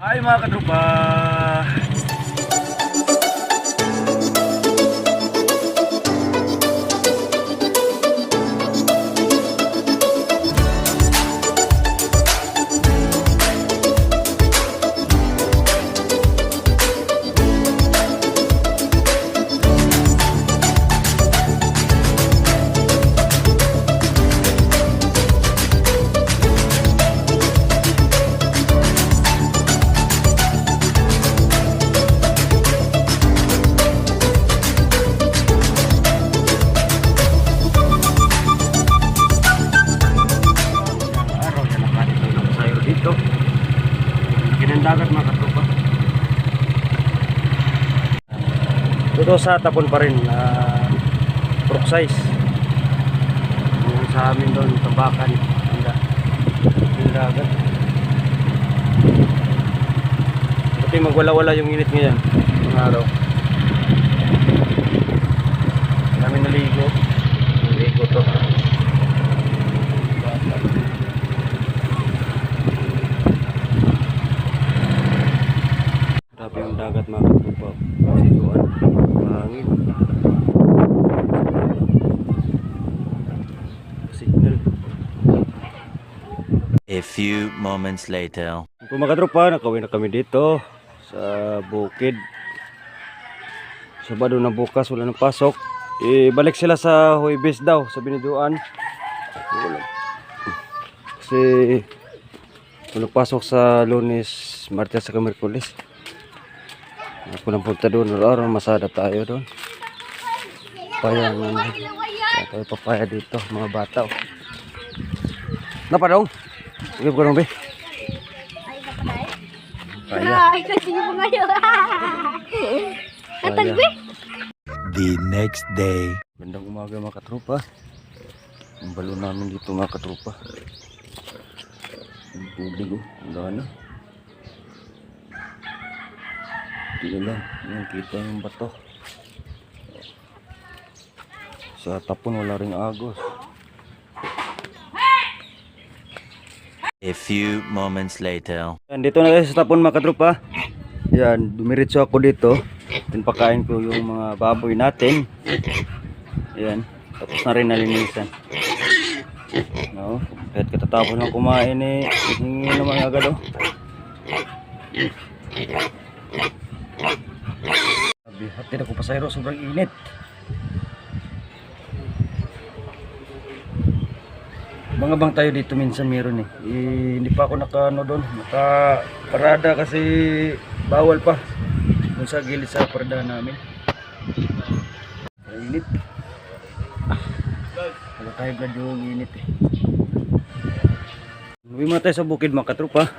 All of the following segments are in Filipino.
Ay mga katrupa! Ito sa tapon pa rin na fruit size. Yung sa amin doon, tambakan. Handa. Kinandagat. Pati magwala-wala yung init ngayon. Yung araw. Kami naligo. Naligo to. Grabe yung dagat mga kapupa. Siguan. Mahangin. Signal. A few moments later. Kung mga katropa, nakawin na kami dito sa bukid. Sabado na bukas, wala nang pasok. Ibalik sila sa Huibis daw, sa Biniduan. Kasi wala pasok sa lunes, martes sa Merkulis. Ako nang punta doon, araw masada tayo doon. Paya nga na. Kaya tayo papaya dito, mga bata. oh. Napa daw? Sige ko be. Paya. Ay, kasi mo ngayon. Paya. The next day. Bandang umaga mga katropa. Ang balo namin dito mga katropa. Ang tubig oh. Ang gana. Lang. Yan, kita yung bato. Sa tapon wala ring agos. A few moments later. Yan, dito na tayo sa tapon mga katropa. Yan, dumiretso ako dito. Pinpakain ko yung mga baboy natin. Yan, tapos na rin nalinisan. No, kahit katatapos ng kumain eh, hingi naman agad oh. Hatid ako pasayro, sobrang init. Mga bang tayo dito minsan meron eh. eh hindi pa ako naka ano doon, naka parada kasi bawal pa. Doon sa gilid sa parada namin. Init. Wala tayo blood yung init eh. Uwi muna tayo sa bukid mga katrupa.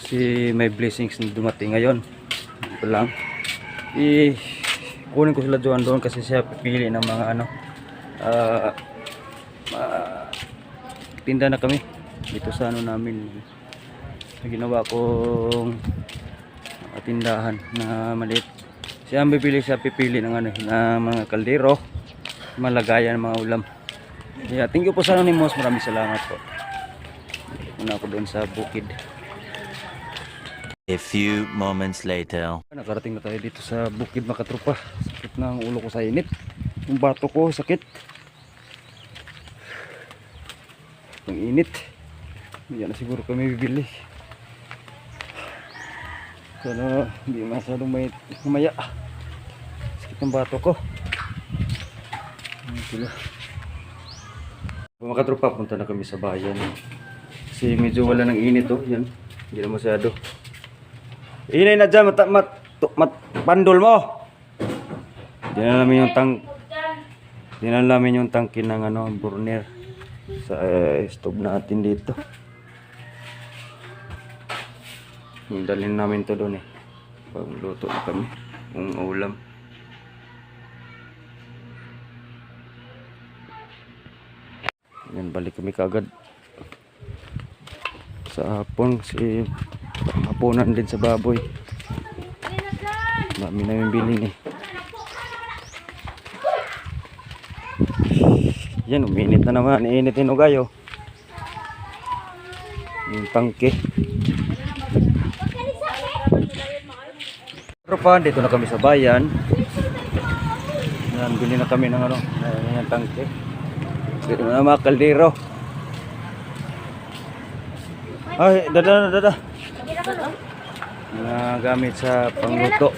Kasi may blessings na dumating ngayon. Ito lang. Eh, kunin ko sila doon doon kasi siya pipili ng mga ano. Ah, ma- tinda na kami dito sa ano namin. Na ginawa kong uh, tindahan na maliit. Siya ang bibili siya pipili ng ano na mga kaldero malagayan mga ulam. Yeah, thank you po sa Anonymous maraming salamat po. Muna ako doon sa bukid A few moments later. nakarating na tayo dito sa bukid makatropa sakit ng ulo ko sa init. Yung bato ko sakit. Ang init. Yan na siguro kami bibili. Sana hindi masyadong may humaya sakit ng bato ko. Sila. Mga katropa punta na kami sa bayan. Kasi medyo wala ng init oh. Yan. Hindi na masyado inay na dyan mat, mat, mat, pandol mo Diyan namin yung tang Diyan namin yung tangke ng ano, burner sa eh, stove natin dito. Dalhin namin to doon eh. Pag luto na kami. Yung ulam. Yan, balik kami kagad. Sa hapon, si hapunan din sa baboy. Dami namin bilhin eh. Yan, uminit na naman. Init yung ugayo. Yung tangke. Tropa, dito na kami sa bayan. Yan, bili na kami ng ano, ng ng tangke. Dito na mga kaldero. Ay, dada, dada, Mga gamit sa pangluto.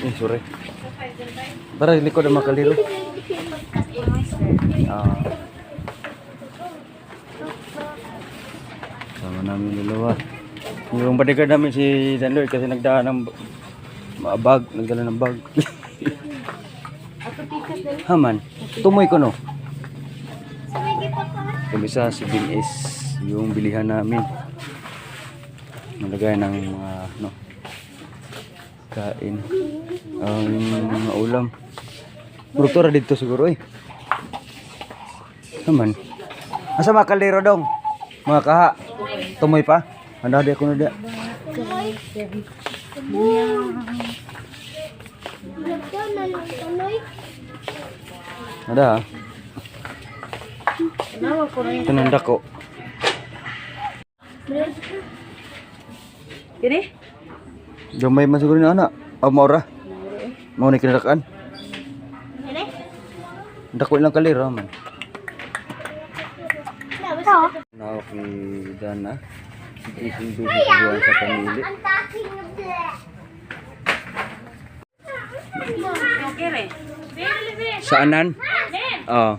Eh, sorry. Tara, likod ang mga kaldero. Ah. Sama namin dalawa. Yung bodyguard namin si Dan Lloyd kasi nagdaan ng bag, nagdala ng bag. Haman, tumoy ko no. Si Bin is yung bilihan namin. Nalagay ng mga no kain. Um, mga ulam. Produktora dito siguro eh. Haman. Asa mga kaldero dong? Mga kaha. Tumoy pa? Ano di ako na di? Ada. ah. Tinanda ko. jadi Jamay masuk ini anak. mau maura. Mau ni kinarakan. Gini. Dako lang kalira man. Nawak ni Dana. Sundo kebuan sa pamili. Saanan? Oh.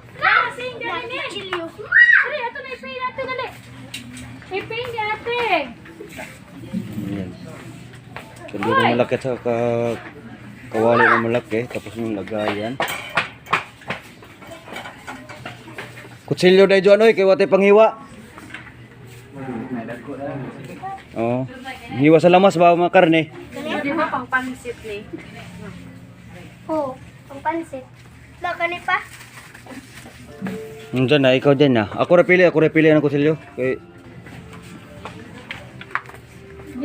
Ayan. Kaliro malaki sa ka kawali na malaki tapos yung lagayan. Kutsilyo dai jo anoy kay wate panghiwa. Oh. Hiwa sa lamas ba mga karne? Hindi mo pang pansit ni. Oo, ang pansit. Nakani pa? Nandiyan na, ikaw dyan na. Ako ra pili, ako ra pili ng kutsilyo. Kay...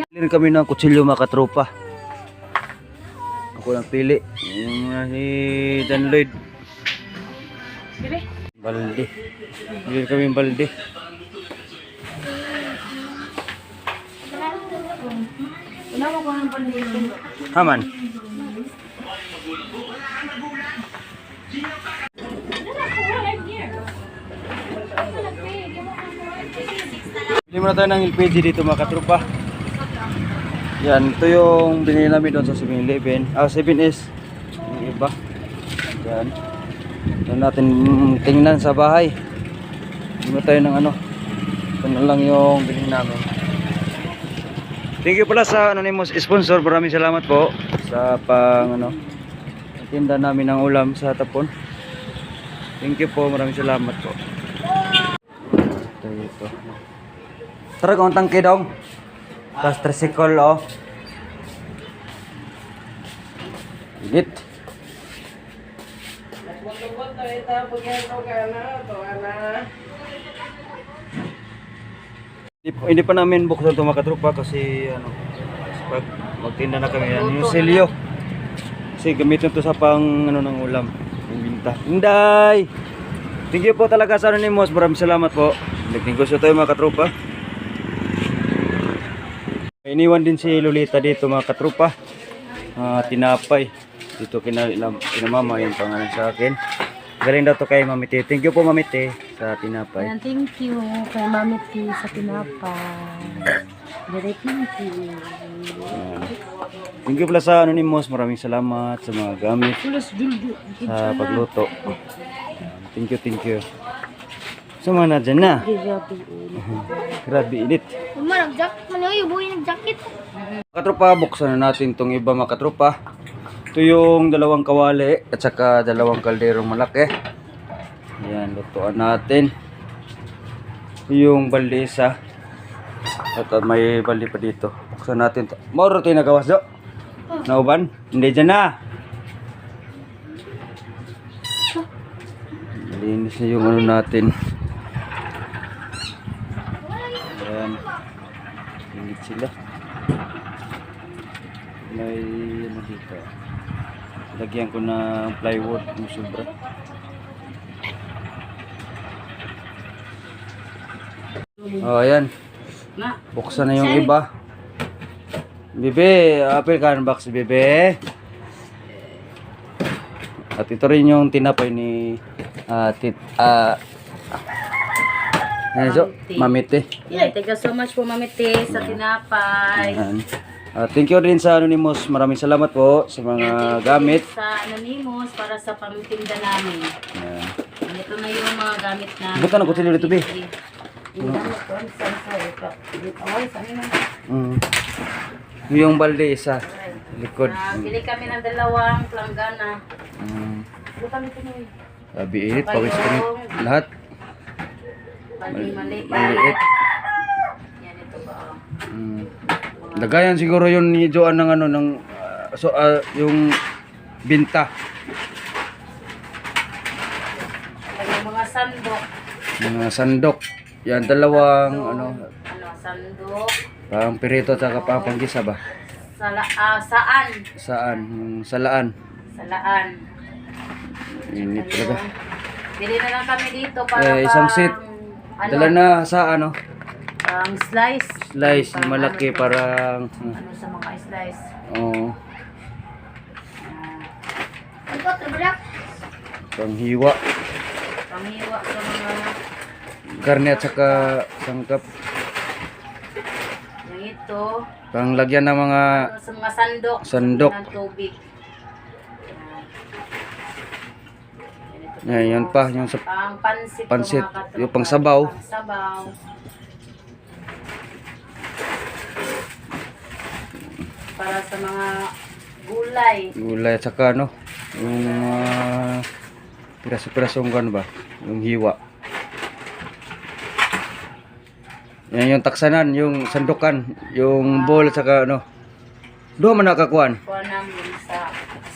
Pili kami ng kutsilyo mga katropa. Ako lang pili. Yung uh, si Dan Lloyd. Kini? Balde. Pili kami ng balde. Wala mo ko ng pansit. Haman. Bili muna tayo ng LPG dito mga katropa. Yan, ito yung binili namin doon sa 7-Eleven. Ah, 7S. Yung iba. Yan. Doon natin tingnan sa bahay. Muna tayo ng ano. Ito na lang yung binili namin. Thank you pala sa anonymous sponsor. Maraming salamat po sa pang ano tinda namin ng ulam sa tapon. Thank you po. Maraming salamat po. Ito ito. Tara kung tangke daw. Tapos tricycle oh. Git. Hindi, pa- namin buksan ito mga katropa kasi ano pag magtinda na kami yan yung silyo. Kasi gamitin to sa pang ano ng ulam yung binta. Inday! Thank you po talaga sa anonymous maraming salamat po. Nagnegosyo tayo mga katropa. May iniwan din si Lolita dito mga katropa Ah, tinapay dito kina, kinamama yung pangalan sa akin galing daw to kay Mamite thank you po Mamite sa tinapay Ayan, thank you kay Mami T sa tinapay. Very thank you. Ayan. Thank you pala sa Anonymous. Maraming salamat sa mga gamit sa pagluto. Thank you, thank you. Suma na dyan na. Grabe. Init. Uma, nag-jacket. Mani, uy, buhay nag-jacket. Katropa, buksan na natin tong iba mga katropa. Ito yung dalawang kawali at saka dalawang kalderong malaki. Yan, lutuan natin. Yung balisa. At may baldi pa dito. Buksan natin. Mauro tayo nagawas do. Nauban? Hindi dyan na. Malinis na yung ano natin. Ayan. Init sila. May ano dito. Lagyan ko ng plywood ng sobra. Oh, ayan. Buksan na yung iba. Bebe, apple can box, bebe. At ito rin yung tinapay ni ah tit ah ano so, mamite. Yeah, thank you so much po Mami T sa tinapay. Ayan. Ah, thank you rin sa Anonymous. Maraming salamat po sa mga gamit. Sa Anonymous para sa pamitinda namin. Ayan. Ito na yung mga gamit na. Buta na Bi. Gamit ko, sensor, ito. Na. Mm. Yung balde isa. Likod. Ah, bili kami ng dalawang planggana. Mm. Ito kami pinuwi. Sabi init, pawis kami. Lahat. Mali, mali. Maliit. Yan, ito ba? oh. Mm. Lagayan siguro yun ni Joan ng ano ng ah, so ah, yung binta Yung mga sandok. mga sandok. Yan dalawang ano Ano, sandok. pang pirito at saka pang panggisa ba? Sala, ah, saan? Saan? Yung salaan. Salaan. Init talaga. Bili na lang kami dito para Eh, isang pang- seat. Ano, Dala na sa ano? pang slice. Slice, Pang malaki ano, parang Ano sa mga slice. oh, Ito, tabrak. pang hiwa. Panghiwa sa mga Karne at saka sangkap. yung ito. Pang lagyan ng mga Ano, sa mga sandok. Sandok. Ng tubig. Yan, yan pa yung sa Pang pansit. Pansit. mga. Yung pang sabaw. Pang sabaw. Para sa mga gulay. gulay at saka ano yung uh, piraso-pirasong kan ba yung hiwa yan yung taksanan yung sandukan yung bowl at saka ano doon man nakakuan Kuha namin sa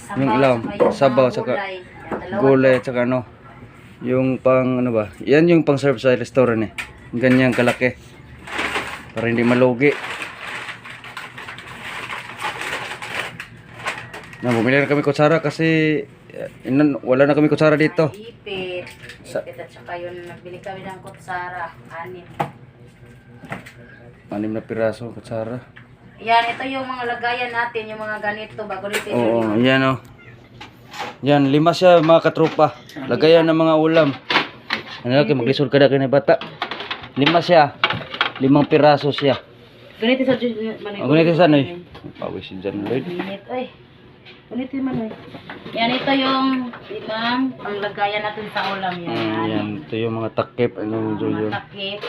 sabaw. Yung yung sabaw, mga saka gulay. At saka ano yung pang ano ba yan yung pang serve sa restaurant eh ganyan kalaki para hindi malugi na bumili na kami kutsara kasi eh, inan, wala na kami kutsara dito Ipit. Ipit at saka yun, nagbili kami ng kutsara. Anim. anim na piraso kutsara Yan, ito yung mga lagayan natin, yung mga ganito, bago nito Oo, yan o. Yan, lima siya mga katropa. Lagayan ng mga ulam. Ano kay maglisod ka na kay bata. Lima siya. Limang piraso siya. Ganito sa Manoy. Ang ganito sa ano eh. Pawis si John Lloyd. Minit, ay. Ganito yung Manoy. Yan, ito yung limang panglagayan natin sa ulam. Yan. Mm, yan, ito yung mga takip. Ano Mga yun. takip.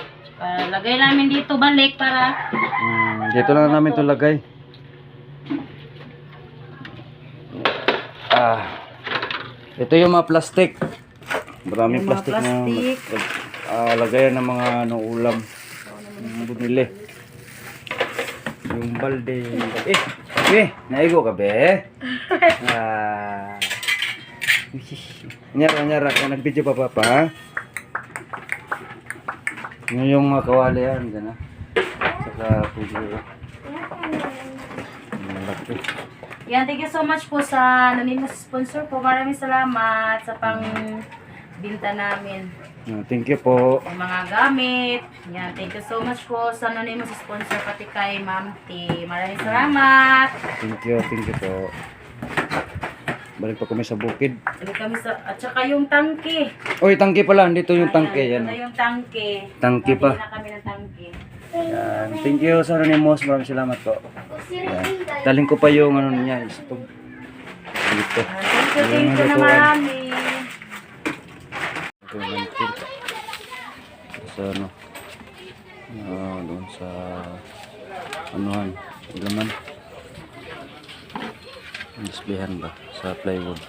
Uh, lagay namin dito balik para Mm, dito lang namin ito lagay. Ah. Ito yung mga plastic. Maraming Yung mga plastic, na ah, lagayan ng mga ano, ulam. Yung bumili. Yung balde. Eh, eh, naigo ka be? Ah. Nyara, nyara, ka nag-video pa pa pa, ha? Yun yung mga kawali yan, dyan ha. Saka puso. Malaki. Yan, thank you so much po sa anonymous sponsor po. Maraming salamat sa pang binta namin. Ah, Thank you po. Yung mga gamit. Yan, thank you so much po sa anonymous sponsor pati kay Ma'am T. Maraming salamat. Thank you, thank you po. Balik pa kami sa bukid. Sabi kami sa, at saka yung tangke. Oy, tangke pala. Dito yung tangke. Yan. ito yung tangke. Tangke pa. Nabili na kami ng tangke. Yan. Thank you sa Anonymous. Maraming salamat po. Yan. Daling ko pa yung ano niya. Stove. Dito. Ah, Thank you, thank you na marami. Ito yung mantil. Sa ano. Ah, doon sa anuhan. Ilaman. Displayan ba? Sa plywood.